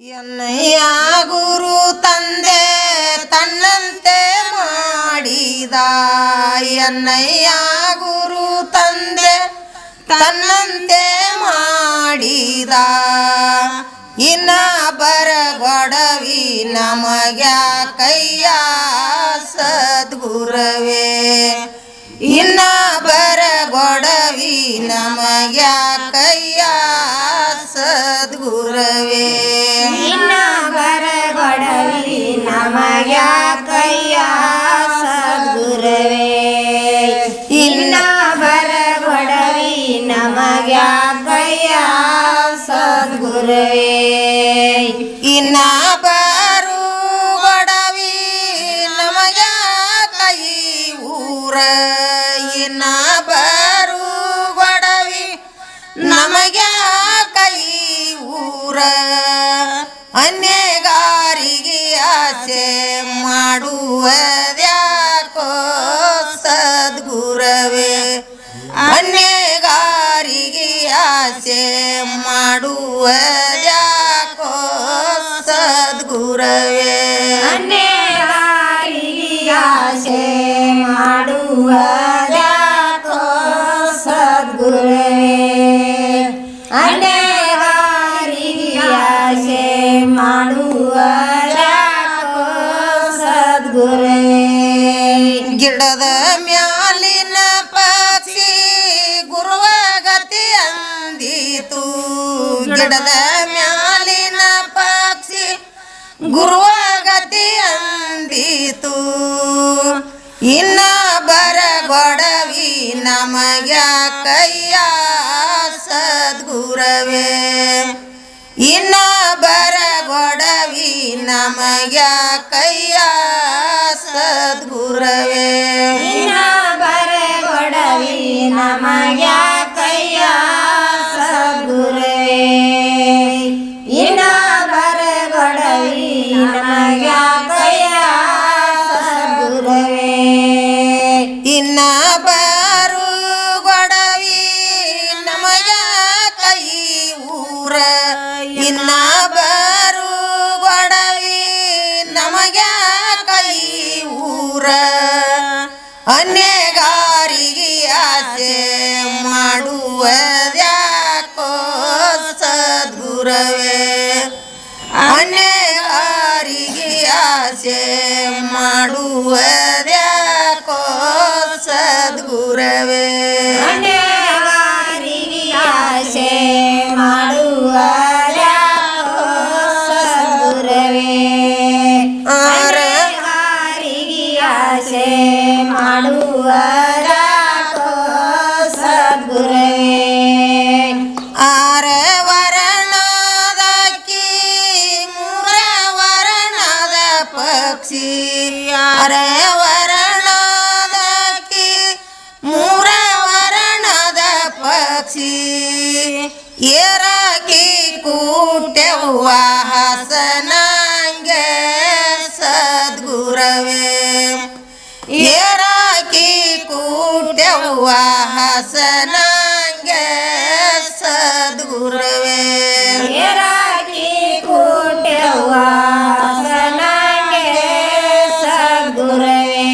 ಎನ್ನಯ್ಯ ಗುರು ತಂದೆ ತನ್ನಂತೆ ಮಾಡಿದ. ಎನ್ನಯ್ಯ ಗುರು ತಂದೆ ತನ್ನಂತೆ ಮಾಡಿದ. ಇನ್ನ ಬರಗೊಡವಿ ನಮಗ ಕೈಯ ಸದ್ಗುರವೇ. ಇನ್ನ ಬರಗೊಡವಿ ನಮಗ ಕೈಯ ಸದ್ಗುರವೇ ಇನ್ನ ಬರಗೊಡವಿ ನಮಗ ಕೈಯ ಸದ್ಗುರವೇ ಇನ್ನ ಬರಗೊಡವಿ ನಮಗ ಕೈಯ ಸದ್ಗುರವೇ ಇನ್ನ ಬರು ಗೊಡವಿ ನಮಗ ಕೈ ಊರ ಇನ್ನ ಮಾಡುವುದ್ಯಾಕೋ ಸದ್ಗುರವೇ. ಅನ್ಯಗಾರಿಗೆ ಆಸೆ ಮಾಡುವುದ್ಯಾಕೋ ಸದ್ಗುರವೇ. ಅನ್ಯಗಾರಿಗೆ ಆಸೆ ಮಾಡುವ ಗಿಡದ ಮ್ಯಾಲಿನ ಪಕ್ಷಿ ಗುರುವ ಗತಿ ಅಂದಿತು. ಗಿಡದ ಮ್ಯಾಲಿನ ಪಕ್ಷಿ ಗುರುವ ಗತಿ ಅಂದಿತು. ಇನ್ನ ಬರಗೊಡವಿ ನಮಗ ಕೈಯ ಸದ್ಗುರವೇ. ಇನ್ನ ಬರಗೊಡವಿ ನಮಗ ಕೈಯ சத்குரவே. ಅನ್ಯಗಾರಿಗೆ ಆಸೆ ಮಾಡುವುದ್ಯಾಕೋ ಸದ್ಗುರವೇ ಅನ್ಯಗಾರಿಗೆ ಆಸೆ ಮಾಡುವುದ್ಯಾಕೋ ಸದ್ಗುರವೇ மாற வரணாதாக்கி மூற வரணாத பக்ஷி யார வரணாதாக்கி மூற வரணாத பக்ஷி ஏராக்கி கூட்டெவ்வா ஹசனாங்க சத்குரவே. ஏராக்கி கூட்டெவ்வா ஹசனா குரவே. ஏராக்கி கூட்டவா சனாங்கே சத்குரவே.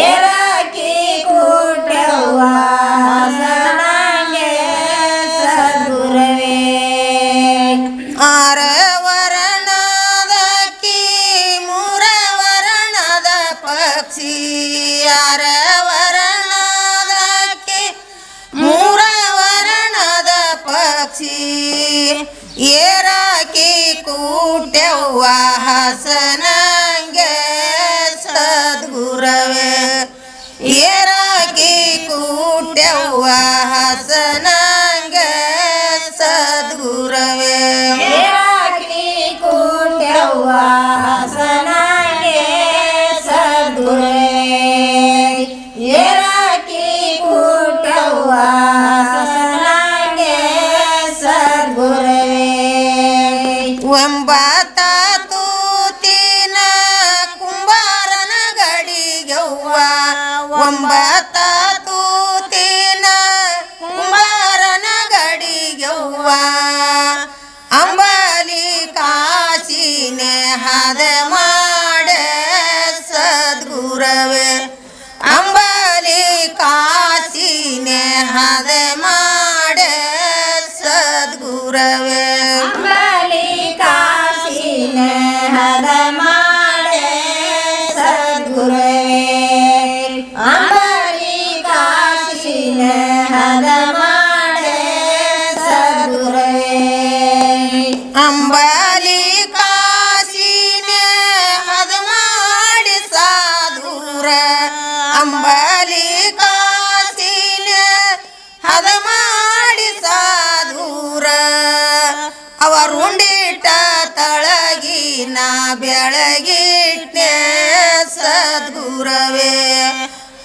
ஏராக்கி கூட்டவா சனாங்கே சத்குரவே. ஆர வரணதக்கி முர வரணத ಏರಾಕಿ ಕೂಟೆವ್ವ ಹಸನಂಗೆ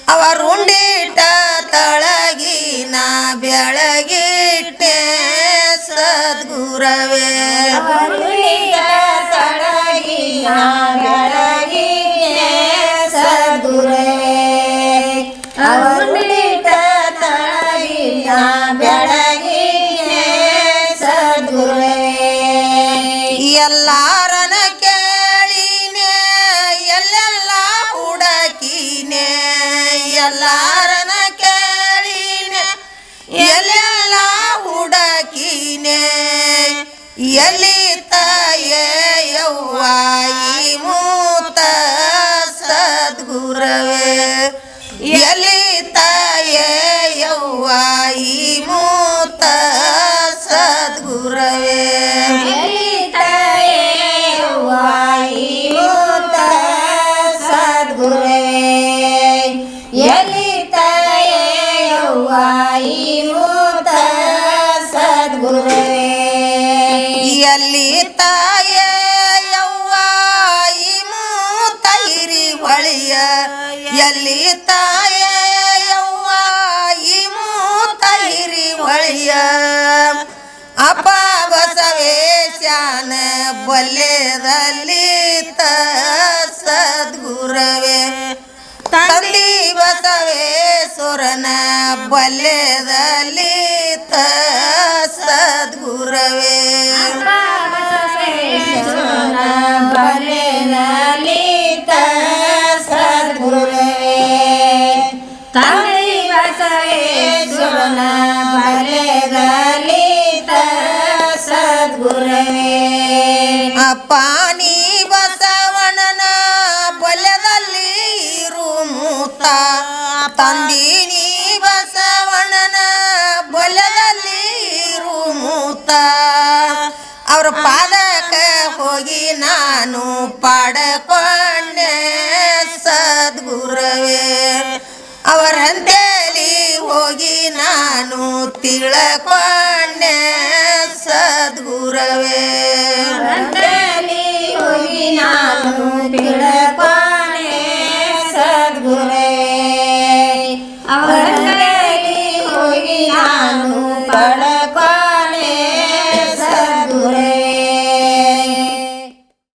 ಅವರುಂಡಿಟ ನಾ ಬೆಳಗಿಟ್ಟೆ ಸದ್ಗುರವೇ. ಎಲ್ಲಾ ಬೆಳಗಿಗೆ ಎಲ್ಲಿ ತಾಯೇ ಯವ್ವ ಈ ಮೂತ ಸದ್ಗುರವೇ ಎಲ್ಲಿ ತಾಯೇ ಯವ್ವ ಈ ಮೂತ ಸದ್ಗುರವೇ ಎಲಿತಯೇವಾಯಿಮೂತ ಸದ್ಗುರುವೇ ಎಲಿತಯೇವಾಯಿಮೂತ ತಾಯಿ ಮೂತೈರಿ ಹೊಳಿಯ. ಎಲ್ಲಿ ತಾಯೇ ಯವ್ವ, ಈ ಮೂತ ಹಿರಿ ಹೊಳಿಯ. ಅಪ್ಪ ಬಸವೇಶಾನ ತ ಸದ್ಗುರವೇ. ತಂದಿ ಬಸವೇಶ್ವರನ ತ ಸದ್ಗುರವೇ. ಸದ್ಗುರುವೇ ನೀ ಬಸವಣ್ಣನ ಬಲ್ಯದಲ್ಲಿ ಇರು ಮೂತ. ತಂದೀನಿ ಬಸವಣ್ಣನ ಬಲ್ಯದಲ್ಲಿ ಇರು ಮೂತ. ಅವ್ರ ಪಾದಕ್ಕೆ ಹೋಗಿ ನಾನು ಪಾಡಕೊಂಡೆ, ಸದ್ಗುರವೇ. ಅವರಂತೇಲಿ ಹೋಗಿ ನಾನು ತಿಳಕೊಂಡೆ. ಸದ್ಗುರವೇ.